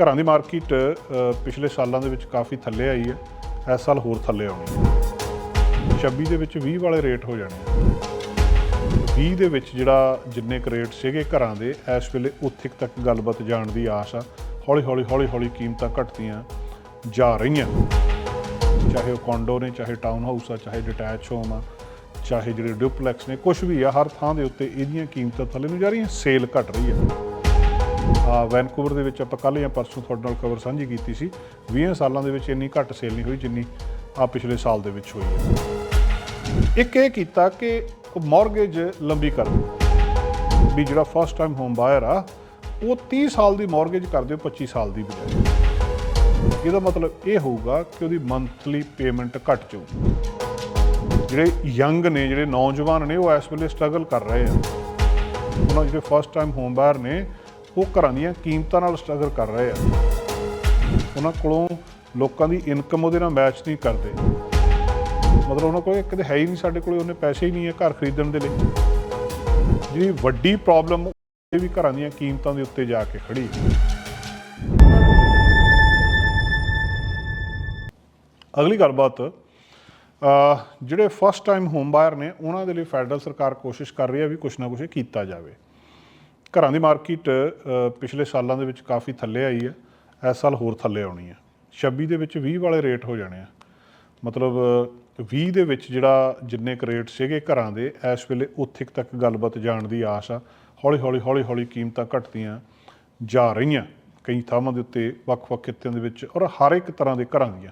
ਘਰਾਂ ਦੀ ਮਾਰਕੀਟ ਪਿਛਲੇ ਸਾਲਾਂ ਦੇ ਵਿੱਚ ਕਾਫੀ ਥੱਲੇ ਆਈ ਹੈ। ਇਸ ਸਾਲ ਹੋਰ ਥੱਲੇ ਆਉਣੀ ਹੈ। 26 ਦੇ ਵਿੱਚ 20 ਵਾਲੇ ਰੇਟ ਹੋ ਜਾਣੇ ਆ। 20 ਦੇ ਵਿੱਚ ਜਿਹੜਾ ਜਿੰਨੇ ਕੁ ਰੇਟ ਸੀਗੇ ਘਰਾਂ ਦੇ, ਇਸ ਵੇਲੇ ਉੱਥੇ ਤੱਕ ਗੱਲਬਾਤ ਜਾਣ ਦੀ ਆਸ ਆ। ਹੌਲੀ ਹੌਲੀ ਹੌਲੀ ਹੌਲੀ ਕੀਮਤਾਂ ਘਟਦੀਆਂ ਜਾ ਰਹੀਆਂ। ਚਾਹੇ ਉਹ ਕੌਂਡੋ ਨੇ, ਚਾਹੇ ਟਾਊਨ ਹਾਊਸ ਆ, ਚਾਹੇ ਡਿਟੈਚ ਹੋਮ ਆ, ਚਾਹੇ ਜਿਹੜੇ ਡਿਊਪਲੈਕਸ ਨੇ ਕੁਝ ਵੀ ਆ, ਹਰ ਥਾਂ ਦੇ ਉੱਤੇ ਇਹਦੀਆਂ ਕੀਮਤਾਂ ਥੱਲੇ ਨੂੰ ਜਾ ਰਹੀਆਂ ਸੇਲ ਘਟ ਰਹੀ ਹੈ ਵੈਨਕੂਵਰ ਦੇ ਵਿੱਚ ਆਪਾਂ ਕੱਲ੍ਹ ਜਾਂ ਪਰਸੋਂ ਤੁਹਾਡੇ ਨਾਲ ਖਬਰ ਸਾਂਝੀ ਕੀਤੀ ਸੀ। 20 ਸਾਲਾਂ ਦੇ ਵਿੱਚ ਇੰਨੀ ਘੱਟ ਸੇਲ ਨਹੀਂ ਹੋਈ ਜਿੰਨੀ ਆ ਪਿਛਲੇ ਸਾਲ ਦੇ ਵਿੱਚ ਹੋਈ ਹੈ। ਇੱਕ ਇਹ ਕੀਤਾ ਕਿ ਮਾਰਗੇਜ ਲੰਬੀ ਕਰ ਵੀ ਜਿਹੜਾ ਫਸਟ ਟਾਈਮ ਹੋਮ ਬਾਇਰ ਆ, ਉਹ 30 ਸਾਲ ਦੀ ਮਾਰਗੇਜ ਕਰ ਦਿਓ 25 ਸਾਲ ਦੀ ਬਜਾਏ। ਇਹਦਾ ਮਤਲਬ ਇਹ ਹੋਊਗਾ ਕਿ ਉਹਦੀ ਮੰਥਲੀ ਪੇਮੈਂਟ ਘਟ ਜਾਊ। ਜਿਹੜੇ ਯੰਗ ਨੇ, ਜਿਹੜੇ ਨੌਜਵਾਨ ਨੇ, ਉਹ ਇਸ ਵੇਲੇ ਸਟਰਗਲ ਕਰ ਰਹੇ ਆ। ਉਹਨਾਂ ਜਿਹੜੇ ਫਸਟ ਟਾਈਮ ਹੋਮ ਬਾਇਰ ਨੇ ਉਹ ਘਰਾਂ ਦੀਆਂ ਕੀਮਤਾਂ ਨਾਲ ਸਟਰਗਲ ਕਰ ਰਹੇ ਆ। ਉਹਨਾਂ ਕੋਲੋਂ ਲੋਕਾਂ ਦੀ ਇਨਕਮ ਉਹਦੇ ਨਾਲ ਮੈਚ ਨਹੀਂ ਕਰਦੇ। ਮਤਲਬ ਉਹਨਾਂ ਕੋਲ ਕਿਤੇ ਹੈ ਹੀ ਨਹੀਂ ਸਾਡੇ ਕੋਲ, ਉਹਨੇ ਪੈਸੇ ਹੀ ਨਹੀਂ ਹੈ ਘਰ ਖਰੀਦਣ ਦੇ ਲਈ। ਜਿਹੜੀ ਵੱਡੀ ਪ੍ਰੋਬਲਮ ਇਹ ਵੀ ਘਰਾਂ ਦੀਆਂ ਕੀਮਤਾਂ ਦੇ ਉੱਤੇ ਜਾ ਕੇ ਖੜੀ ਅਗਲੀ ਗੱਲਬਾਤ ਜਿਹੜੇ ਫਸਟ ਟਾਈਮ ਹੋਮ ਬਾਇਰ ਨੇ, ਉਹਨਾਂ ਦੇ ਲਈ ਫੈਡਰਲ ਸਰਕਾਰ ਕੋਸ਼ਿਸ਼ ਕਰ ਰਹੀ ਹੈ ਵੀ ਕੁਛ ਨਾ ਕੁਛ ਕੀਤਾ ਜਾਵੇ। ਘਰਾਂ ਦੀ ਮਾਰਕੀਟ ਪਿਛਲੇ ਸਾਲਾਂ ਦੇ ਵਿੱਚ ਕਾਫੀ ਥੱਲੇ ਆਈ ਹੈ। ਇਸ ਸਾਲ ਹੋਰ ਥੱਲੇ ਆਉਣੀ ਹੈ। 26 ਦੇ ਵਿੱਚ 20 ਵਾਲੇ ਰੇਟ ਹੋ ਜਾਣੇ ਆ। ਮਤਲਬ ਅ, 20 ਦੇ ਵਿੱਚ ਜਿਹੜਾ ਜਿੰਨੇ ਕੁ ਰੇਟ ਸੀਗੇ ਘਰਾਂ ਦੇ ਇਸ ਵੇਲੇ ਉੱਥੇ ਕੁ ਤੱਕ ਗੱਲਬਾਤ ਜਾਣ ਦੀ ਆਸ ਆ। ਹੌਲੀ ਹੌਲੀ ਹੌਲੀ ਹੌਲੀ ਕੀਮਤਾਂ ਘਟਦੀਆਂ ਜਾ ਰਹੀਆਂ ਕਈ ਥਾਵਾਂ ਦੇ ਉੱਤੇ ਵੱਖ-ਵੱਖ ਖਿੱਤਿਆਂ ਦੇ ਵਿੱਚ ਔਰ ਹਰ ਇੱਕ ਤਰ੍ਹਾਂ ਦੇ ਘਰਾਂ ਦੀਆਂ।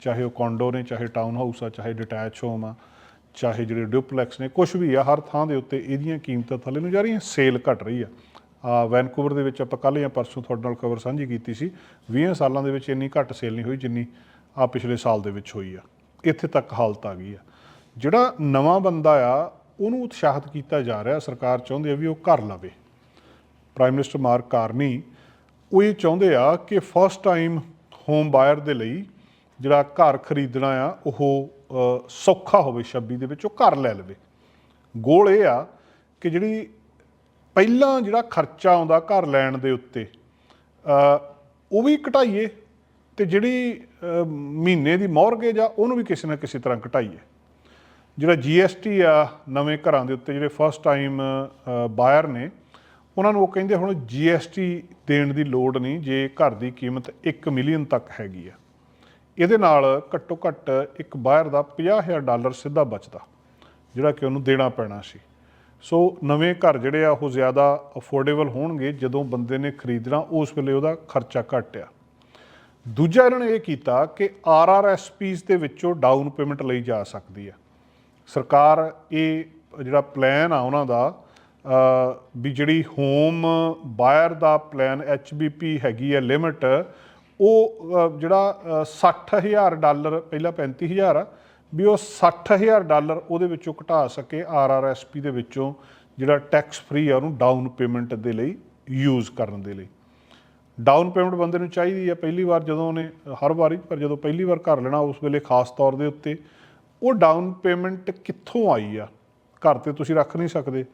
ਚਾਹੇ ਉਹ ਕੌਂਡੋ ਨੇ ਚਾਹੇ ਟਾਊਨ ਹਾਊਸ ਆ ਚਾਹੇ ਡਿਟੈਚ ਹੋਮ ਆ। ਚਾਹੇ ਜਿਹੜੇ ਡਿਊਪਲੈਕਸ ਨੇ ਕੁਝ ਵੀ ਆ, ਹਰ ਥਾਂ ਦੇ ਉੱਤੇ ਇਹਦੀਆਂ ਕੀਮਤਾਂ ਥੱਲੇ ਨੂੰ ਜਾ ਰਹੀਆਂ, ਸੇਲ ਘਟ ਰਹੀ ਆ। ਆ ਵੈਨਕੂਵਰ ਦੇ ਵਿੱਚ ਆਪਾਂ ਕੱਲ੍ਹ ਜਾਂ ਪਰਸੋਂ ਤੁਹਾਡੇ ਨਾਲ ਖਬਰ ਸਾਂਝੀ ਕੀਤੀ ਸੀ 20 ਸਾਲਾਂ ਦੇ ਵਿੱਚ ਇੰਨੀ ਘੱਟ ਸੇਲ ਨਹੀਂ ਹੋਈ ਜਿੰਨੀ ਆ ਪਿਛਲੇ ਸਾਲ ਦੇ ਵਿੱਚ ਹੋਈ ਆ। ਇੱਥੇ ਤੱਕ ਹਾਲਤ ਆ ਗਈ ਆ। ਜਿਹੜਾ ਨਵਾਂ ਬੰਦਾ ਆ, ਉਹਨੂੰ ਉਤਸ਼ਾਹਿਤ ਕੀਤਾ ਜਾ ਰਿਹਾ, ਸਰਕਾਰ ਚਾਹੁੰਦੀ ਆ ਵੀ ਉਹ ਘਰ ਲਵੇ। ਪ੍ਰਾਈਮ ਮਿਨਿਸਟਰ ਮਾਰਕ ਕਾਰਨੀ ਉਹ ਇਹ ਚਾਹੁੰਦੇ ਆ ਕਿ ਫਸਟ ਟਾਈਮ ਹੋਮ ਬਾਇਰ ਦੇ ਲਈ ਜਿਹੜਾ ਘਰ ਖਰੀਦਣਾ ਆ, ਉਹ ਸੌਖਾ ਹੋਵੇ 26 ਦੇ ਵਿੱਚ, ਉਹ ਘਰ ਲੈ ਲਵੇ। ਗੋਲ ਇਹ ਆ ਕਿ ਜਿਹੜੀ ਪਹਿਲਾਂ ਜਿਹੜਾ ਖਰਚਾ ਆਉਂਦਾ ਘਰ ਲੈਣ ਦੇ ਉੱਤੇ ਉਹ ਵੀ ਘਟਾਈਏ ਤੇ ਜਿਹੜੀ ਮਹੀਨੇ ਦੀ ਮੌਰਗੇਜ ਆ, ਉਹਨੂੰ ਵੀ ਕਿਸੇ ਨਾ ਕਿਸੇ ਤਰ੍ਹਾਂ ਘਟਾਈਏ। ਜਿਹੜਾ GST ਆ, ਨਵੇਂ ਘਰਾਂ ਦੇ ਉੱਤੇ ਜਿਹੜੇ ਫਸਟ ਟਾਈਮ ਬਾਇਰ ਨੇ, ਉਹਨਾਂ ਨੂੰ ਉਹ ਕਹਿੰਦੇ ਹੁਣ GST ਦੇਣ ਦੀ ਲੋੜ ਨਹੀਂ, ਜੇ ਘਰ ਦੀ ਕੀਮਤ 1 ਮਿਲੀਅਨ ਤੱਕ ਹੈਗੀ ਆ। ਇਹਦੇ ਨਾਲ ਘੱਟੋ ਘੱਟ ਇੱਕ ਬਾਇਰ ਦਾ 50000 ਡਾਲਰ ਸਿੱਧਾ ਬਚਦਾ, ਜਿਹੜਾ ਕਿ ਉਹਨੂੰ ਦੇਣਾ ਪੈਣਾ ਸੀ। ਸੋ ਨਵੇਂ ਘਰ ਜਿਹੜੇ ਆ, ਉਹ ਜ਼ਿਆਦਾ ਅਫੋਰਡੇਬਲ ਹੋਣਗੇ ਜਦੋਂ ਬੰਦੇ ਨੇ ਖਰੀਦਣਾ, ਉਸ ਵੇਲੇ ਉਹਦਾ ਖਰਚਾ ਘੱਟ ਆ ਦੂਜਾ ਇਹਨਾਂ ਨੇ ਇਹ ਕੀਤਾ ਕਿ ਆਰਆਰਐਸਪੀਸ ਦੇ ਵਿੱਚੋਂ ਡਾਊਨ ਪੇਮੈਂਟ ਲਈ ਜਾ ਸਕਦੀ ਹੈ ਸਰਕਾਰ ਇਹ ਜਿਹੜਾ ਪਲਾਨ ਆ ਉਹਨਾਂ ਦਾ ਵੀ ਜਿਹੜੀ ਹੋਮ ਬਾਇਰ ਦਾ ਪਲਾਨ ਐਚਬੀਪੀ ਹੈਗੀ ਹੈ ਲਿਮਿਟ ਉਹ ਜਿਹੜਾ ਅ, 60000 ਡਾਲਰ ਪਹਿਲਾਂ 35000 ਆ ਵੀ ਉਹ 60000 ਡਾਲਰ ਉਹਦੇ ਵਿੱਚੋਂ ਘਟਾ ਸਕੇ ਆਰਆਰਐਸਪੀ ਦੇ ਵਿੱਚੋਂ ਜਿਹੜਾ ਟੈਕਸ ਫ੍ਰੀ ਆ ਉਹਨੂੰ ਡਾਊਨ ਪੇਮੈਂਟ ਦੇ ਲਈ ਯੂਜ਼ ਕਰਨ ਦੇ ਲਈ। ਡਾਊਨ ਪੇਮੈਂਟ ਬੰਦੇ ਨੂੰ ਚਾਹੀਦੀ ਆ ਪਹਿਲੀ ਵਾਰ ਜਦੋਂ ਉਹਨੇ ਹਰ ਵਾਰੀ ਪਰ ਜਦੋਂ ਪਹਿਲੀ ਵਾਰ ਘਰ ਲੈਣਾ ਉਸ ਵੇਲੇ ਖਾਸ ਤੌਰ ਦੇ ਉੱਤੇ ਉਹ ਡਾਊਨ ਪੇਮੈਂਟ ਕਿੱਥੋਂ ਆਈ ਆ? ਘਰ ਤੇ ਤੁਸੀਂ ਰੱਖ ਨਹੀਂ ਸਕਦੇ।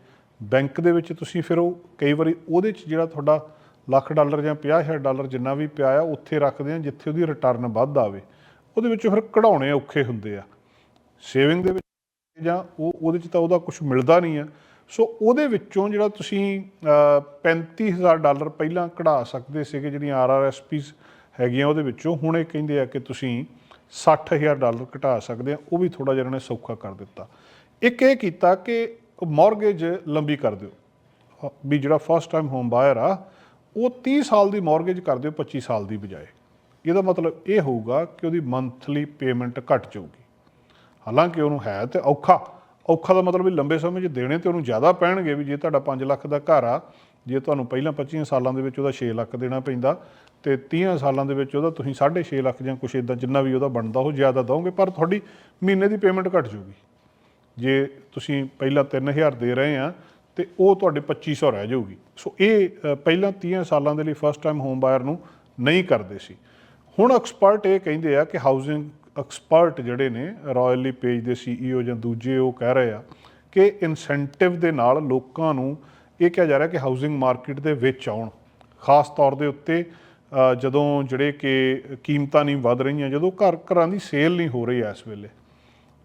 ਬੈਂਕ ਦੇ ਵਿੱਚ ਤੁਸੀਂ ਫਿਰ ਉਹ ਕਈ ਵਾਰੀ ਉਹਦੇ 'ਚ ਜਿਹੜਾ ਤੁਹਾਡਾ ਲੱਖ ਡਾਲਰ ਜਾਂ 50000 ਡਾਲਰ ਜਿੰਨਾ ਵੀ ਪਿਆ ਆ ਉੱਥੇ ਰੱਖਦੇ ਆ ਜਿੱਥੇ ਉਹਦੀ ਰਿਟਰਨ ਵੱਧ ਆਵੇ। ਉਹਦੇ ਵਿੱਚੋਂ ਫਿਰ ਕਢਾਉਣੇ ਔਖੇ ਹੁੰਦੇ ਆ। ਸੇਵਿੰਗ ਦੇ ਵਿੱਚ ਜਾਂ ਉਹ ਉਹਦੇ 'ਚ ਤਾਂ ਉਹਦਾ ਕੁਝ ਮਿਲਦਾ ਨਹੀਂ ਆ। ਸੋ ਉਹਦੇ ਵਿੱਚੋਂ ਜਿਹੜਾ ਤੁਸੀਂ ਅ, 35000 ਡਾਲਰ ਪਹਿਲਾਂ ਕਢਾ ਸਕਦੇ ਸੀਗੇ ਜਿਹੜੀਆਂ ਆਰਆਰਐਸਪੀਸ ਹੈਗੀਆਂ ਉਹਦੇ ਵਿੱਚੋਂ ਹੁਣ ਇਹ ਕਹਿੰਦੇ ਆ ਕਿ ਤੁਸੀਂ 60000 ਡਾਲਰ ਘਟਾ ਸਕਦੇ ਆ। ਉਹ ਵੀ ਥੋੜਾ ਜਿਹਾ ਇਹਨਾਂ ਨੇ ਸੌਖਾ ਕਰ ਦਿੱਤਾ। ਇੱਕ ਇਹ ਕੀਤਾ ਕਿ ਮਾਰਗੇਜ ਲੰਬੀ ਕਰ ਦਿਓ। ਵੀ ਜਿਹੜਾ ਫਸਟ ਟਾਈਮ ਹੋਮ ਬਾਇਰ ਆ ਉਹ 30 ਸਾਲ ਦੀ ਮਾਰਗੇਜ ਕਰ ਦਿਓ 25 ਸਾਲ ਦੀ ਬਜਾਏ। ਇਹਦਾ ਮਤਲਬ ਇਹ ਹੋਊਗਾ ਕਿ ਉਹਦੀ ਮੰਥਲੀ ਪੇਮੈਂਟ ਘਟ ਜਾਊਗੀ। ਹਾਲਾਂਕਿ ਉਹਨੂੰ ਹੈ ਤੇ ਔਖਾ। ਔਖਾ ਦਾ ਮਤਲਬ ਵੀ ਲੰਬੇ ਸਮੇਂ 'ਚ ਦੇਣੇ ਤੇ ਉਹਨੂੰ ਜ਼ਿਆਦਾ ਪੈਣਗੇ ਵੀ ਜੇ ਤੁਹਾਡਾ 5 ਲੱਖ ਦਾ ਘਰ ਆ, ਜੇ ਤੁਹਾਨੂੰ ਪਹਿਲਾਂ 25 ਸਾਲਾਂ ਦੇ ਵਿੱਚ ਉਹਦਾ 6 ਲੱਖ ਦੇਣਾ ਪੈਂਦਾ ਤੇ 30 ਸਾਲਾਂ ਦੇ ਵਿੱਚ ਉਹਦਾ ਤੁਸੀਂ 6.5 ਲੱਖ ਜਾਂ ਕੁਛ ਇਦਾਂ ਜਿੰਨਾ ਵੀ ਉਹਦਾ ਬਣਦਾ, ਉਹ ਜ਼ਿਆਦਾ ਦਓਗੇ ਪਰ ਤੁਹਾਡੀ ਮਹੀਨੇ ਦੀ ਪੇਮੈਂਟ ਘਟ ਜਾਊਗੀ। ਜੇ ਤੁਸੀਂ ਪਹਿਲਾਂ 3000 ਦੇ ਰਹੇ ਆ ਤੇ ਉਹ ਤੁਹਾਡੇ 2500 ਰਹਿ ਜਾਊਗੀ। ਸੋ ਇਹ ਪਹਿਲਾਂ 30 ਸਾਲਾਂ ਦੇ ਲਈ ਫਸਟ ਟਾਈਮ ਹੋਮ ਬਾਇਰ ਨੂੰ ਨਹੀਂ ਕਰਦੇ ਸੀ। ਹੁਣ ਐਕਸਪਰਟ ਇਹ ਕਹਿੰਦੇ ਆ ਕਿ ਹਾਊਸਿੰਗ ਐਕਸਪਰਟ ਜਿਹੜੇ ਨੇ ਰਾਇਲੀ ਪੇਜ ਦੇ ਸੀਈਓ ਜਾਂ ਦੂਜੇ ਉਹ ਕਹਿ ਰਹੇ ਆ ਕਿ ਇਨਸੈਂਟਿਵ ਦੇ ਨਾਲ ਲੋਕਾਂ ਨੂੰ ਇਹ ਕਿਹਾ ਜਾ ਰਿਹਾ ਕਿ ਹਾਊਸਿੰਗ ਮਾਰਕੀਟ ਦੇ ਵਿੱਚ ਆਉਣ। ਖਾਸ ਤੌਰ ਦੇ ਉੱਤੇ ਜਦੋਂ ਜਿਹੜੇ ਕਿ ਕੀਮਤਾਂ ਨਹੀਂ ਵੱਧ ਰਹੀਆਂ, ਜਦੋਂ ਘਰ ਘਰਾਂ ਦੀ ਸੇਲ ਨਹੀਂ ਹੋ ਰਹੀ ਇਸ ਵੇਲੇ।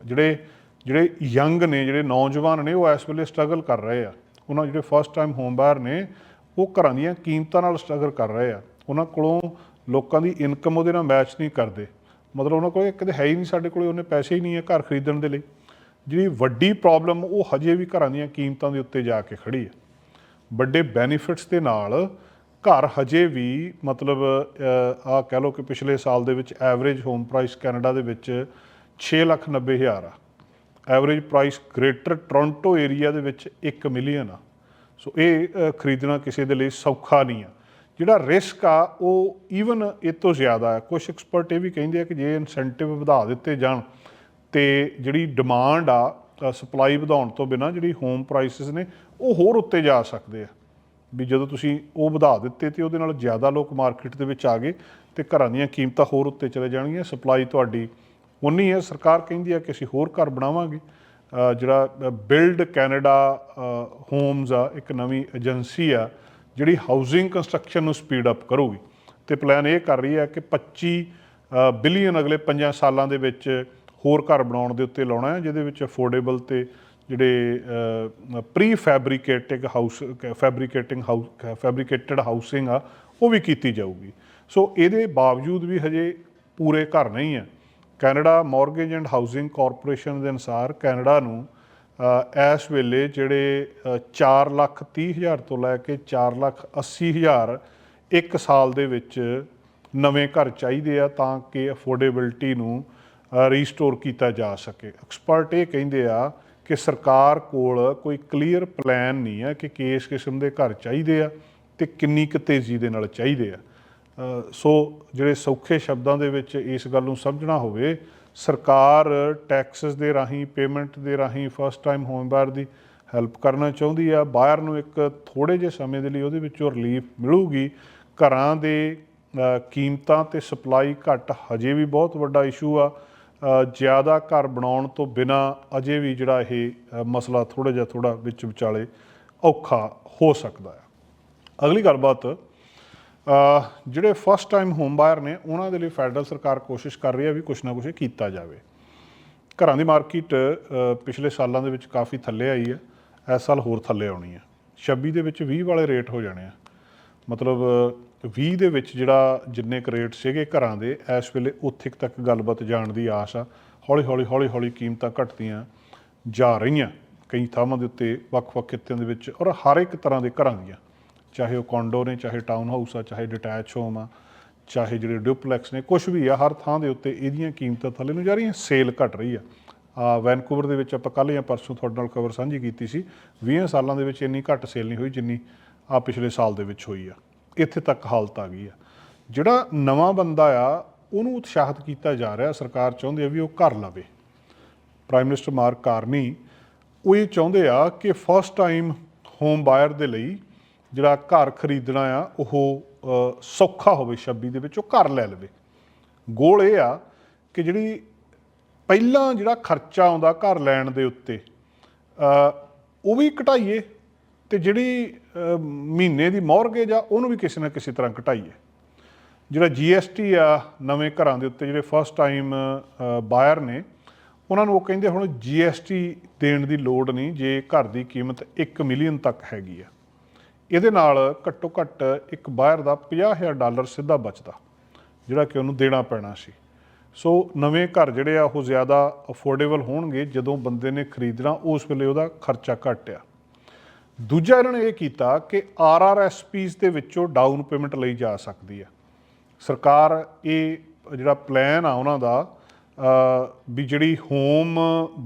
ਜਿਹੜੇ ਜਿਹੜੇ ਯੰਗ ਨੇ, ਜਿਹੜੇ ਨੌਜਵਾਨ ਨੇ, ਉਹ ਇਸ ਵੇਲੇ ਸਟਰਗਲ ਕਰ ਰਹੇ ਆ। ਉਹਨਾਂ ਜਿਹੜੇ ਫਸਟ ਟਾਈਮ ਹੋਮ ਬਾਇਰ ਨੇ, ਉਹ ਘਰਾਂ ਦੀਆਂ ਕੀਮਤਾਂ ਨਾਲ ਸਟਰਗਲ ਕਰ ਰਹੇ ਆ। ਉਹਨਾਂ ਕੋਲੋਂ ਲੋਕਾਂ ਦੀ ਇਨਕਮ ਉਹਦੇ ਨਾਲ ਮੈਚ ਨਹੀਂ ਕਰਦੇ। ਮਤਲਬ ਉਹਨਾਂ ਕੋਲ ਇੱਕ ਕਿਤੇ ਹੈ ਹੀ ਨਹੀਂ ਸਾਡੇ ਕੋਲੇ, ਉਹਨੇ ਪੈਸੇ ਹੀ ਨਹੀਂ ਹੈ ਘਰ ਖਰੀਦਣ ਦੇ ਲਈ। ਜਿਹੜੀ ਵੱਡੀ ਪ੍ਰੋਬਲਮ ਉਹ ਹਜੇ ਵੀ ਘਰਾਂ ਦੀਆਂ ਕੀਮਤਾਂ ਦੇ ਉੱਤੇ ਜਾ ਕੇ ਖੜੀ ਹੈ ਵੱਡੇ ਬੈਨੀਫਿਟਸ ਦੇ ਨਾਲ ਘਰ ਹਜੇ ਵੀ ਮਤਲਬ ਆ ਕਹਿ ਲਓ ਕਿ ਪਿਛਲੇ ਸਾਲ ਦੇ ਵਿੱਚ ਐਵਰੇਜ ਹੋਮ ਪ੍ਰਾਈਸ ਕੈਨੇਡਾ ਦੇ ਵਿੱਚ 690000 ਆ। Average price greater Toronto area ਦੇ ਵਿੱਚ 1 ਮਿਲੀਅਨ ਆ। ਸੋ ਇਹ ਖਰੀਦਣਾ ਕਿਸੇ ਦੇ ਲਈ ਸੌਖਾ ਨਹੀਂ ਆ। ਜਿਹੜਾ ਰਿਸਕ ਆ, ਉਹ ਈਵਨ ਇਹ ਤੋਂ ਜ਼ਿਆਦਾ ਹੈ ਕੁਝ ਐਕਸਪਰਟ ਇਹ ਵੀ ਕਹਿੰਦੇ ਆ ਕਿ ਜੇ ਇਨਸੈਂਟਿਵ ਵਧਾ ਦਿੱਤੇ ਜਾਣ ਤੇ ਜਿਹੜੀ ਡਿਮਾਂਡ ਆ ਸਪਲਾਈ ਵਧਾਉਣ ਤੋਂ ਬਿਨਾ ਜਿਹੜੀ ਹੋਮ ਪ੍ਰਾਈਸਸ ਨੇ, ਉਹ ਹੋਰ ਉੱਤੇ ਜਾ ਸਕਦੇ ਆ। ਵੀ ਜਦੋਂ ਤੁਸੀਂ ਉਹ ਵਧਾ ਦਿੱਤੇ ਤੇ ਉਹਦੇ ਨਾਲ ਜ਼ਿਆਦਾ ਲੋਕ ਮਾਰਕੀਟ ਦੇ ਵਿੱਚ ਆ ਗਏ ਤੇ ਘਰਾਂ ਦੀਆਂ ਕੀਮਤਾਂ ਹੋਰ ਉੱਤੇ ਚਲੇ ਜਾਣਗੀਆਂ ਸਪਲਾਈ ਤੁਹਾਡੀ ਉਨੀ ਹੈ, ਸਰਕਾਰ ਕਹਿੰਦੀ ਹੈ ਕਿ ਅਸੀਂ ਹੋਰ ਘਰ ਬਣਾਵਾਂਗੇ। ਜਿਹੜਾ ਬਿਲਡ ਕੈਨੇਡਾ ਹੋਮਸ ਆ, ਇੱਕ ਨਵੀਂ ਏਜੰਸੀ ਆ, ਜਿਹੜੀ ਹਾਊਸਿੰਗ ਕੰਸਟਰਕਸ਼ਨ ਨੂੰ ਸਪੀਡ ਅਪ ਕਰੂਗੀ। ਤੇ ਪਲਾਨ ਇਹ ਕਰ ਰਹੀ ਹੈ ਕਿ 25 ਬਿਲੀਅਨ ਅਗਲੇ 5 ਸਾਲਾਂ ਦੇ ਵਿੱਚ ਹੋਰ ਘਰ ਬਣਾਉਣ ਦੇ ਉੱਤੇ ਲਾਉਣਾ ਹੈ, ਜਿਹਦੇ ਵਿੱਚ ਅਫੋਰਡੇਬਲ ਤੇ ਜਿਹੜੇ pre fabricating house fabricating house fabricated housing ਆ, ਉਹ ਵੀ ਕੀਤੀ ਜਾਊਗੀ। ਸੋ ਇਹਦੇ ਬਾਵਜੂਦ ਵੀ ਹਜੇ ਪੂਰੇ ਘਰ ਨਹੀਂ ਹੈ। Canada mortgage and housing corporation ਦੇ ਅਨੁਸਾਰ ਕੈਨੇਡਾ ਨੂੰ ਇਸ ਵੇਲੇ ਜਿਹੜੇ 4 ਲੱਖ 30 ਹਜ਼ਾਰ ਤੋਂ ਲੈ ਕੇ 4 ਲੱਖ 80 ਹਜ਼ਾਰ ਇੱਕ ਸਾਲ ਦੇ ਵਿੱਚ ਨਵੇਂ ਘਰ ਚਾਹੀਦੇ ਆ ਤਾਂ ਕਿ ਅਫੋਰਡੇਬਿਲਟੀ ਨੂੰ ਰੀਸਟੋਰ ਕੀਤਾ ਜਾ ਸਕੇ। ਐਕਸਪਰਟ ਇਹ ਕਹਿੰਦੇ ਆ ਕਿ ਸਰਕਾਰ ਕੋਲ ਕੋਈ ਕਲੀਅਰ ਪਲਾਨ ਨਹੀਂ ਹੈ ਕਿ ਕਿਸ ਕਿਸਮ ਦੇ ਘਰ ਚਾਹੀਦੇ ਆ ਤੇ ਕਿੰਨੀ ਕੁ ਤੇਜ਼ੀ ਦੇ ਨਾਲ ਚਾਹੀਦੇ ਆ। ਸੋ ਜਿਹੜੇ ਸੌਖੇ ਸ਼ਬਦਾਂ ਦੇ ਵਿੱਚ ਇਸ ਗੱਲ ਨੂੰ ਸਮਝਣਾ ਹੋਵੇ, ਸਰਕਾਰ ਟੈਕਸਸ ਦੇ ਰਾਹੀਂ, ਪੇਮੈਂਟ ਦੇ ਰਾਹੀਂ ਫਸਟ ਟਾਈਮ ਹੋਮ ਬਾਇਰ ਦੀ ਹੈਲਪ ਕਰਨਾ ਚਾਹੁੰਦੀ ਆ ਬਾਇਰ ਨੂੰ ਇੱਕ ਥੋੜੇ ਜਿਹੇ ਸਮੇਂ ਦੇ ਲਈ ਉਹਦੇ ਵਿੱਚੋਂ ਰਿਲੀਫ ਮਿਲੂਗੀ। ਘਰਾਂ ਦੇ ਕੀਮਤਾਂ ਤੇ ਸਪਲਾਈ ਘੱਟ ਹਜੇ ਵੀ ਬਹੁਤ ਵੱਡਾ ਇਸ਼ੂ ਆ। ਜ਼ਿਆਦਾ ਘਰ ਬਣਾਉਣ ਤੋਂ ਬਿਨਾ ਅਜੇ ਵੀ ਜਿਹੜਾ ਇਹ ਮਸਲਾ ਥੋੜਾ ਜਿਹਾ ਥੋੜਾ ਵਿੱਚ ਵਿਚਾਲੇ ਔਖਾ ਹੋ ਸਕਦਾ ਹੈ ਅਗਲੀ ਗੱਲਬਾਤ ਜਿਹੜੇ ਫਸਟ ਟਾਈਮ ਹੋਮ ਬਾਇਰ ਨੇ ਉਹਨਾਂ ਦੇ ਲਈ ਫੈਡਰਲ ਸਰਕਾਰ ਕੋਸ਼ਿਸ਼ ਕਰ ਰਹੀ ਹੈ ਵੀ ਕੁਛ ਨਾ ਕੁਛ ਕੀਤਾ ਜਾਵੇ। ਘਰਾਂ ਦੀ ਮਾਰਕੀਟ ਪਿਛਲੇ ਸਾਲਾਂ ਦੇ ਵਿੱਚ ਕਾਫੀ ਥੱਲੇ ਆਈ ਹੈ ਇਸ ਸਾਲ ਹੋਰ ਥੱਲੇ ਆਉਣੀ ਹੈ। 26 ਦੇ ਵਿੱਚ 20 ਵਾਲੇ ਰੇਟ ਹੋ ਜਾਣੇ ਆ। ਮਤਲਬ ਅ, 20 ਦੇ ਵਿੱਚ ਜਿਹੜਾ ਜਿੰਨੇ ਕੁ ਰੇਟ ਸੀਗੇ ਘਰਾਂ ਦੇ ਇਸ ਵੇਲੇ ਉੱਥੇ ਕੁ ਤੱਕ ਗੱਲਬਾਤ ਜਾਣ ਦੀ ਆਸ ਆ। ਹੌਲੀ ਹੌਲੀ ਹੌਲੀ ਹੌਲੀ ਕੀਮਤਾਂ ਘਟਦੀਆਂ ਜਾ ਰਹੀਆਂ। ਕਈ ਥਾਵਾਂ ਦੇ ਉੱਤੇ ਵੱਖ-ਵੱਖ ਖਿੱਤਿਆਂ ਦੇ ਵਿੱਚ ਔਰ ਹਰ ਇੱਕ ਤਰ੍ਹਾਂ ਦੇ ਘਰਾਂ ਦੀਆਂ। ਚਾਹੇ ਉਹ ਕੌਂਡੋ ਨੇ, ਚਾਹੇ ਟਾਊਨ ਹਾਊਸ ਆ, ਚਾਹੇ ਡਿਟੈਚ ਹੋਮ ਆ, ਚਾਹੇ ਜਿਹੜੇ ਡਿਊਪਲੈਕਸ ਨੇ ਕੁਝ ਵੀ ਆ, ਹਰ ਥਾਂ ਦੇ ਉੱਤੇ ਇਹਦੀਆਂ ਕੀਮਤਾਂ ਥੱਲੇ ਨੂੰ ਜਾ ਰਹੀਆਂ ਸੇਲ ਘਟ ਰਹੀ ਆ। ਆ ਵੈਨਕੂਵਰ ਦੇ ਵਿੱਚ ਆਪਾਂ ਕੱਲ੍ਹ ਜਾਂ ਪਰਸੋਂ ਤੁਹਾਡੇ ਨਾਲ ਖਬਰ ਸਾਂਝੀ ਕੀਤੀ ਸੀ 20 ਸਾਲਾਂ ਦੇ ਵਿੱਚ ਇੰਨੀ ਘੱਟ ਸੇਲ ਨਹੀਂ ਹੋਈ ਜਿੰਨੀ ਆ ਪਿਛਲੇ ਸਾਲ ਦੇ ਵਿੱਚ ਹੋਈ ਆ। ਇੱਥੇ ਤੱਕ ਹਾਲਤ ਆ ਗਈ ਆ। ਜਿਹੜਾ ਨਵਾਂ ਬੰਦਾ ਆ, ਉਹਨੂੰ ਉਤਸ਼ਾਹਿਤ ਕੀਤਾ ਜਾ ਰਿਹਾ, ਸਰਕਾਰ ਚਾਹੁੰਦੀ ਆ ਵੀ ਉਹ ਘਰ ਲਵੇ। ਪ੍ਰਾਈਮ ਮਿਨਿਸਟਰ ਮਾਰਕ ਕਾਰਨੀ ਉਹ ਇਹ ਚਾਹੁੰਦੇ ਆ ਕਿ ਫਸਟ ਟਾਈਮ ਹੋਮ ਬਾਇਰ ਦੇ ਲਈ ਜਿਹੜਾ ਘਰ ਖਰੀਦਣਾ ਆ, ਉਹ ਸੌਖਾ ਹੋਵੇ 26 ਦੇ ਵਿੱਚ, ਉਹ ਘਰ ਲੈ ਲਵੇ। ਗੋਲ ਇਹ ਆ ਕਿ ਜਿਹੜੀ ਪਹਿਲਾਂ ਜਿਹੜਾ ਖਰਚਾ ਆਉਂਦਾ ਘਰ ਲੈਣ ਦੇ ਉੱਤੇ ਉਹ ਵੀ ਘਟਾਈਏ ਤੇ ਜਿਹੜੀ ਮਹੀਨੇ ਦੀ ਮੌਰਗੇਜ ਆ, ਉਹਨੂੰ ਵੀ ਕਿਸੇ ਨਾ ਕਿਸੇ ਤਰ੍ਹਾਂ ਘਟਾਈਏ। ਜਿਹੜਾ GST ਆ, ਨਵੇਂ ਘਰਾਂ ਦੇ ਉੱਤੇ ਜਿਹੜੇ ਫਸਟ ਟਾਈਮ ਬਾਇਰ ਨੇ, ਉਹਨਾਂ ਨੂੰ ਉਹ ਕਹਿੰਦੇ ਹੁਣ GST ਦੇਣ ਦੀ ਲੋੜ ਨਹੀਂ, ਜੇ ਘਰ ਦੀ ਕੀਮਤ 1 ਮਿਲੀਅਨ ਤੱਕ ਹੈਗੀ ਆ। ਇਹਦੇ ਨਾਲ ਘੱਟੋ ਘੱਟ ਇੱਕ ਬਾਇਰ ਦਾ 50000 ਡਾਲਰ ਸਿੱਧਾ ਬਚਦਾ, ਜਿਹੜਾ ਕਿ ਉਹਨੂੰ ਦੇਣਾ ਪੈਣਾ ਸੀ। ਸੋ ਨਵੇਂ ਘਰ ਜਿਹੜੇ ਆ, ਉਹ ਜ਼ਿਆਦਾ ਅਫੋਰਡੇਬਲ ਹੋਣਗੇ ਜਦੋਂ ਬੰਦੇ ਨੇ ਖਰੀਦਣਾ, ਉਸ ਵੇਲੇ ਉਹਦਾ ਖਰਚਾ ਘੱਟ ਆ। ਦੂਜਾ ਇਹਨਾਂ ਨੇ ਇਹ ਕੀਤਾ ਕਿ ਆਰਆਰਐਸਪੀਸ ਦੇ ਵਿੱਚੋਂ ਡਾਊਨ ਪੇਮੈਂਟ ਲਈ ਜਾ ਸਕਦੀ ਹੈ ਸਰਕਾਰ ਇਹ ਜਿਹੜਾ ਪਲਾਨ ਆ ਉਹਨਾਂ ਦਾ ਵੀ ਜਿਹੜੀ ਹੋਮ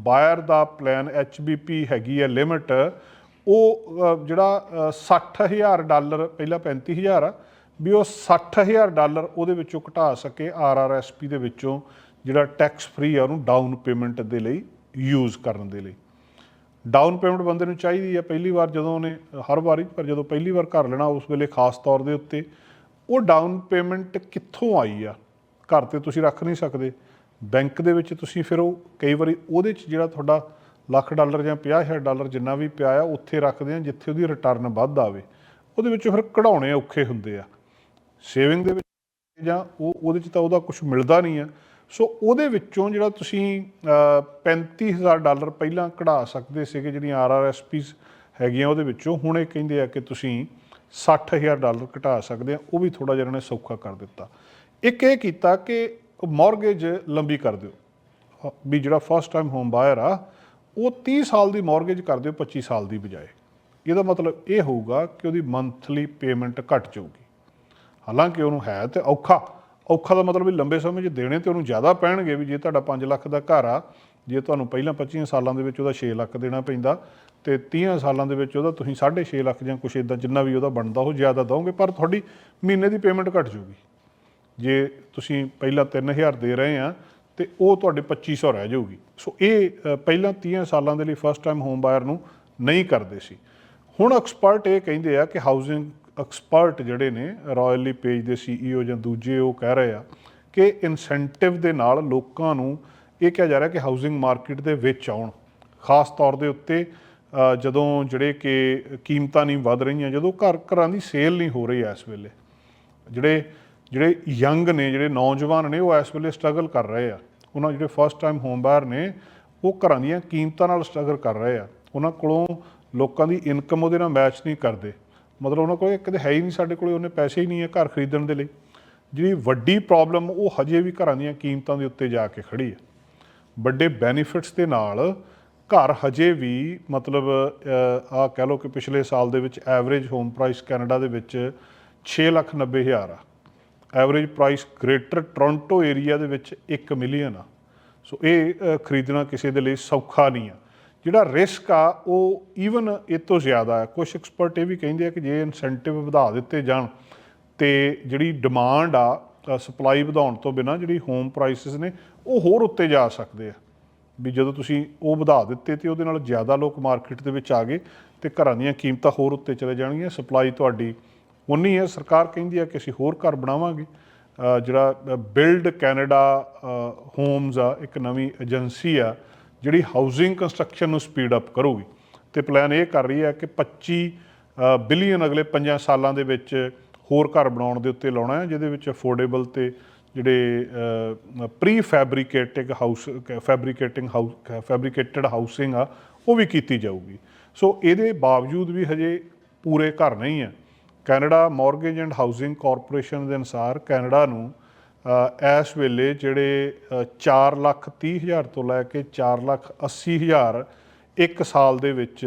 ਬਾਇਰ ਦਾ ਪਲਾਨ ਐਚਬੀਪੀ ਹੈਗੀ ਹੈ ਲਿਮਟ ਉਹ ਜਿਹੜਾ ਅ, 60000 ਡਾਲਰ ਪਹਿਲਾਂ 35000 ਆ ਵੀ ਉਹ 60000 ਡਾਲਰ ਉਹਦੇ ਵਿੱਚੋਂ ਘਟਾ ਸਕੇ ਆਰਆਰਐਸਪੀ ਦੇ ਵਿੱਚੋਂ ਜਿਹੜਾ ਟੈਕਸ ਫ੍ਰੀ ਆ ਉਹਨੂੰ ਡਾਊਨ ਪੇਮੈਂਟ ਦੇ ਲਈ ਯੂਜ਼ ਕਰਨ ਦੇ ਲਈ। ਡਾਊਨ ਪੇਮੈਂਟ ਬੰਦੇ ਨੂੰ ਚਾਹੀਦੀ ਆ ਪਹਿਲੀ ਵਾਰ ਜਦੋਂ ਉਹਨੇ ਹਰ ਵਾਰੀ ਪਰ ਜਦੋਂ ਪਹਿਲੀ ਵਾਰ ਘਰ ਲੈਣਾ ਉਸ ਵੇਲੇ ਖਾਸ ਤੌਰ ਦੇ ਉੱਤੇ ਉਹ ਡਾਊਨ ਪੇਮੈਂਟ ਕਿੱਥੋਂ ਆਈ ਆ? ਘਰ ਤੇ ਤੁਸੀਂ ਰੱਖ ਨਹੀਂ ਸਕਦੇ। ਬੈਂਕ ਦੇ ਵਿੱਚ ਤੁਸੀਂ ਫਿਰ ਉਹ ਕਈ ਵਾਰੀ ਉਹਦੇ 'ਚ ਜਿਹੜਾ ਤੁਹਾਡਾ ਲੱਖ ਡਾਲਰ ਜਾਂ 50000 ਡਾਲਰ ਜਿੰਨਾ ਵੀ ਪਿਆ ਆ ਉੱਥੇ ਰੱਖਦੇ ਆ ਜਿੱਥੇ ਉਹਦੀ ਰਿਟਰਨ ਵੱਧ ਆਵੇ। ਉਹਦੇ ਵਿੱਚੋਂ ਫਿਰ ਕਢਾਉਣੇ ਔਖੇ ਹੁੰਦੇ ਆ। ਸੇਵਿੰਗ ਦੇ ਵਿੱਚ ਜਾਂ ਉਹ ਉਹਦੇ 'ਚ ਤਾਂ ਉਹਦਾ ਕੁਝ ਮਿਲਦਾ ਨਹੀਂ ਆ। ਸੋ ਉਹਦੇ ਵਿੱਚੋਂ ਜਿਹੜਾ ਤੁਸੀਂ ਅ, 35000 ਡਾਲਰ ਪਹਿਲਾਂ ਕਢਾ ਸਕਦੇ ਸੀਗੇ ਜਿਹੜੀਆਂ ਆਰਆਰਐਸਪੀਸ ਹੈਗੀਆਂ ਉਹਦੇ ਵਿੱਚੋਂ ਹੁਣ ਇਹ ਕਹਿੰਦੇ ਆ ਕਿ ਤੁਸੀਂ 60000 ਡਾਲਰ ਘਟਾ ਸਕਦੇ ਆ ਉਹ ਵੀ ਥੋੜਾ ਜਿਹਾ ਇਹਨਾਂ ਨੇ ਸੌਖਾ ਕਰ ਦਿੱਤਾ। ਇੱਕ ਇਹ ਕੀਤਾ ਕਿ ਮਾਰਗੇਜ ਲੰਬੀ ਕਰ ਦਿਓ। ਵੀ ਜਿਹੜਾ ਫਸਟ ਟਾਈਮ ਹੋਮ ਬਾਇਰ ਆ ਉਹ 30 ਸਾਲ ਦੀ ਮਾਰਗੇਜ ਕਰ ਦਿਓ 25 ਸਾਲ ਦੀ ਬਜਾਏ। ਇਹਦਾ ਮਤਲਬ ਇਹ ਹੋਊਗਾ ਕਿ ਉਹਦੀ ਮੰਥਲੀ ਪੇਮੈਂਟ ਘਟ ਜਾਊਗੀ। ਹਾਲਾਂਕਿ ਉਹਨੂੰ ਹੈ ਤੇ ਔਖਾ। ਔਖਾ ਦਾ ਮਤਲਬ ਵੀ ਲੰਬੇ ਸਮੇਂ 'ਚ ਦੇਣੇ ਤੇ ਉਹਨੂੰ ਜ਼ਿਆਦਾ ਪੈਣਗੇ ਵੀ ਜੇ ਤੁਹਾਡਾ 5 ਲੱਖ ਦਾ ਘਰ ਆ, ਜੇ ਤੁਹਾਨੂੰ ਪਹਿਲਾਂ 25 ਸਾਲਾਂ ਦੇ ਵਿੱਚ ਉਹਦਾ 6 ਲੱਖ ਦੇਣਾ ਪੈਂਦਾ ਤੇ 30 ਸਾਲਾਂ ਦੇ ਵਿੱਚ ਉਹਦਾ ਤੁਸੀਂ 6.5 ਲੱਖ ਜਾਂ ਕੁਛ ਇਦਾਂ ਜਿੰਨਾ ਵੀ ਉਹਦਾ ਬਣਦਾ ਉਹ ਜ਼ਿਆਦਾ ਦੋਗੇ ਪਰ ਤੁਹਾਡੀ ਮਹੀਨੇ ਦੀ ਪੇਮੈਂਟ ਘਟ ਜਾਊਗੀ। ਜੇ ਤੁਸੀਂ ਪਹਿਲਾਂ 3000 ਦੇ ਰਹੇ ਆ ਤੇ ਉਹ ਤੁਹਾਡੇ 2500 ਰਹਿ ਜਾਊਗੀ। ਸੋ ਇਹ ਪਹਿਲਾਂ 30 ਸਾਲਾਂ ਦੇ ਲਈ ਫਸਟ ਟਾਈਮ ਹੋਮ ਬਾਇਰ ਨੂੰ ਨਹੀਂ ਕਰਦੇ ਸੀ। ਹੁਣ ਐਕਸਪਰਟ ਇਹ ਕਹਿੰਦੇ ਆ ਕਿ ਹਾਊਸਿੰਗ ਐਕਸਪਰਟ ਜਿਹੜੇ ਨੇ ਰਾਇਲੀ ਪੇਜ ਦੇ ਸੀਈਓ ਜਾਂ ਦੂਜੇ ਉਹ ਕਹਿ ਰਹੇ ਆ ਕਿ ਇਨਸੈਂਟਿਵ ਦੇ ਨਾਲ ਲੋਕਾਂ ਨੂੰ ਇਹ ਕਿਹਾ ਜਾ ਰਿਹਾ ਕਿ ਹਾਊਸਿੰਗ ਮਾਰਕੀਟ ਦੇ ਵਿੱਚ ਆਉਣ। ਖਾਸ ਤੌਰ ਦੇ ਉੱਤੇ ਜਦੋਂ ਜਿਹੜੇ ਕਿ ਕੀਮਤਾਂ ਨਹੀਂ ਵੱਧ ਰਹੀਆਂ, ਜਦੋਂ ਘਰ ਘਰਾਂ ਦੀ ਸੇਲ ਨਹੀਂ ਹੋ ਰਹੀ ਇਸ ਵੇਲੇ। ਜਿਹੜੇ ਜਿਹੜੇ ਯੰਗ ਨੇ, ਜਿਹੜੇ ਨੌਜਵਾਨ ਨੇ, ਉਹ ਇਸ ਵੇਲੇ ਸਟਰਗਲ ਕਰ ਰਹੇ ਆ। ਉਹਨਾਂ ਜਿਹੜੇ ਫਸਟ ਟਾਈਮ ਹੋਮ ਬਾਇਰ ਨੇ, ਉਹ ਘਰਾਂ ਦੀਆਂ ਕੀਮਤਾਂ ਨਾਲ ਸਟਰਗਲ ਕਰ ਰਹੇ ਆ। ਉਹਨਾਂ ਕੋਲੋਂ ਲੋਕਾਂ ਦੀ ਇਨਕਮ ਉਹਦੇ ਨਾਲ ਮੈਚ ਨਹੀਂ ਕਰਦੇ। ਮਤਲਬ ਉਹਨਾਂ ਕੋਲ ਕਦੇ ਹੈ ਹੀ ਨਹੀਂ ਸਾਡੇ ਕੋਲੇ, ਉਹਨੇ ਪੈਸੇ ਹੀ ਨਹੀਂ ਹੈ ਘਰ ਖਰੀਦਣ ਦੇ ਲਈ। ਜਿਹੜੀ ਵੱਡੀ ਪ੍ਰੋਬਲਮ ਉਹ ਹਜੇ ਵੀ ਘਰਾਂ ਦੀਆਂ ਕੀਮਤਾਂ ਦੇ ਉੱਤੇ ਜਾ ਕੇ ਖੜੀ ਹੈ ਵੱਡੇ ਬੈਨੀਫਿਟਸ ਦੇ ਨਾਲ ਘਰ ਹਜੇ ਵੀ ਮਤਲਬ ਆ ਕਹਿ ਲਓ ਕਿ ਪਿਛਲੇ ਸਾਲ ਦੇ ਵਿੱਚ ਐਵਰੇਜ ਹੋਮ ਪ੍ਰਾਈਸ ਕੈਨੇਡਾ ਦੇ ਵਿੱਚ 690000 ਆ। Average price greater Toronto area ਦੇ ਵਿੱਚ 1 ਮਿਲੀਅਨ ਆ। ਸੋ ਇਹ ਖਰੀਦਣਾ ਕਿਸੇ ਦੇ ਲਈ ਸੌਖਾ ਨਹੀਂ ਆ। ਜਿਹੜਾ ਰਿਸਕ ਆ, ਉਹ ਈਵਨ ਇਹ ਤੋਂ ਜ਼ਿਆਦਾ ਹੈ ਕੁਝ ਐਕਸਪਰਟ ਇਹ ਵੀ ਕਹਿੰਦੇ ਆ ਕਿ ਜੇ ਇਨਸੈਂਟਿਵ ਵਧਾ ਦਿੱਤੇ ਜਾਣ ਤੇ ਜਿਹੜੀ ਡਿਮਾਂਡ ਆ ਸਪਲਾਈ ਵਧਾਉਣ ਤੋਂ ਬਿਨਾ ਜਿਹੜੀ ਹੋਮ ਪ੍ਰਾਈਸਸ ਨੇ, ਉਹ ਹੋਰ ਉੱਤੇ ਜਾ ਸਕਦੇ ਆ। ਵੀ ਜਦੋਂ ਤੁਸੀਂ ਉਹ ਵਧਾ ਦਿੱਤੇ ਤੇ ਉਹਦੇ ਨਾਲ ਜ਼ਿਆਦਾ ਲੋਕ ਮਾਰਕੀਟ ਦੇ ਵਿੱਚ ਆ ਗਏ ਤੇ ਘਰਾਂ ਦੀਆਂ ਕੀਮਤਾਂ ਹੋਰ ਉੱਤੇ ਚਲੇ ਜਾਣਗੀਆਂ ਸਪਲਾਈ ਤੁਹਾਡੀ ਉਨੀ ਹੈ, ਸਰਕਾਰ ਕਹਿੰਦੀ ਹੈ ਕਿ ਅਸੀਂ ਹੋਰ ਘਰ ਬਣਾਵਾਂਗੇ। ਜਿਹੜਾ ਬਿਲਡ ਕੈਨੇਡਾ ਹੋਮਸ ਆ, ਇੱਕ ਨਵੀਂ ਏਜੰਸੀ ਆ, ਜਿਹੜੀ ਹਾਊਸਿੰਗ ਕੰਸਟਰਕਸ਼ਨ ਨੂੰ ਸਪੀਡ ਅਪ ਕਰੂਗੀ। ਤੇ ਪਲਾਨ ਇਹ ਕਰ ਰਹੀ ਹੈ ਕਿ 25 ਬਿਲੀਅਨ ਅਗਲੇ 5 ਸਾਲਾਂ ਦੇ ਵਿੱਚ ਹੋਰ ਘਰ ਬਣਾਉਣ ਦੇ ਉੱਤੇ ਲਾਉਣਾ ਹੈ, ਜਿਹਦੇ ਵਿੱਚ ਅਫੋਰਡੇਬਲ ਤੇ ਜਿਹੜੇ pre fabricating house fabricating house fabricated housing ਆ, ਉਹ ਵੀ ਕੀਤੀ ਜਾਊਗੀ। ਸੋ ਇਹਦੇ ਬਾਵਜੂਦ ਵੀ ਹਜੇ ਪੂਰੇ ਘਰ ਨਹੀਂ ਆ Canada mortgage and housing corporation ਦੇ ਅਨੁਸਾਰ ਕੈਨੇਡਾ ਨੂੰ ਇਸ ਵੇਲੇ ਜਿਹੜੇ 4 ਲੱਖ 30 ਹਜ਼ਾਰ ਤੋਂ ਲੈ ਕੇ 4 ਲੱਖ 80 ਹਜ਼ਾਰ ਇੱਕ ਸਾਲ ਦੇ ਵਿੱਚ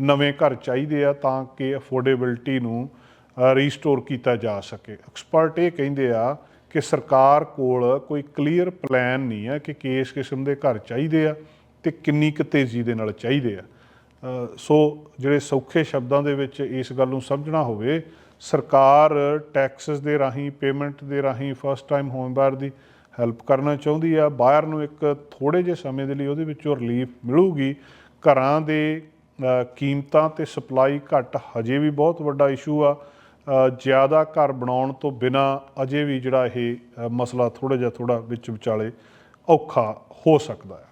ਨਵੇਂ ਘਰ ਚਾਹੀਦੇ ਆ ਤਾਂ ਕਿ ਅਫੋਰਡੇਬਿਲਟੀ ਨੂੰ ਰੀਸਟੋਰ ਕੀਤਾ ਜਾ ਸਕੇ। ਐਕਸਪਰਟ ਇਹ ਕਹਿੰਦੇ ਆ ਕਿ ਸਰਕਾਰ ਕੋਲ ਕੋਈ ਕਲੀਅਰ ਪਲਾਨ ਨਹੀਂ ਹੈ ਕਿ ਕਿਸ ਕਿਸਮ ਦੇ ਘਰ ਚਾਹੀਦੇ ਆ ਤੇ ਕਿੰਨੀ ਕੁ ਤੇਜ਼ੀ ਦੇ ਨਾਲ ਚਾਹੀਦੇ ਆ। ਸੋ ਜਿਹੜੇ ਸੌਖੇ ਸ਼ਬਦਾਂ ਦੇ ਵਿੱਚ ਇਸ ਗੱਲ ਨੂੰ ਸਮਝਣਾ ਹੋਵੇ, ਸਰਕਾਰ ਟੈਕਸਸ ਦੇ ਰਾਹੀਂ, ਪੇਮੈਂਟ ਦੇ ਰਾਹੀਂ ਫਸਟ ਟਾਈਮ ਹੋਮ ਬਾਇਰ ਦੀ ਹੈਲਪ ਕਰਨਾ ਚਾਹੁੰਦੀ ਆ ਬਾਇਰ ਨੂੰ ਇੱਕ ਥੋੜੇ ਜਿਹੇ ਸਮੇਂ ਦੇ ਲਈ ਉਹਦੇ ਵਿੱਚੋਂ ਰਿਲੀਫ ਮਿਲੂਗੀ। ਘਰਾਂ ਦੇ ਕੀਮਤਾਂ ਤੇ ਸਪਲਾਈ ਘਟ ਹਜੇ ਵੀ ਬਹੁਤ ਵੱਡਾ ਇਸ਼ੂ ਆ। ਜ਼ਿਆਦਾ ਘਰ ਬਣਾਉਣ ਤੋਂ ਬਿਨਾ ਅਜੇ ਵੀ ਜਿਹੜਾ ਇਹ ਮਸਲਾ ਥੋੜਾ ਜਿਹਾ ਥੋੜਾ ਵਿੱਚ ਵਿਚਾਲੇ ਔਖਾ ਹੋ ਸਕਦਾ ਹੈ।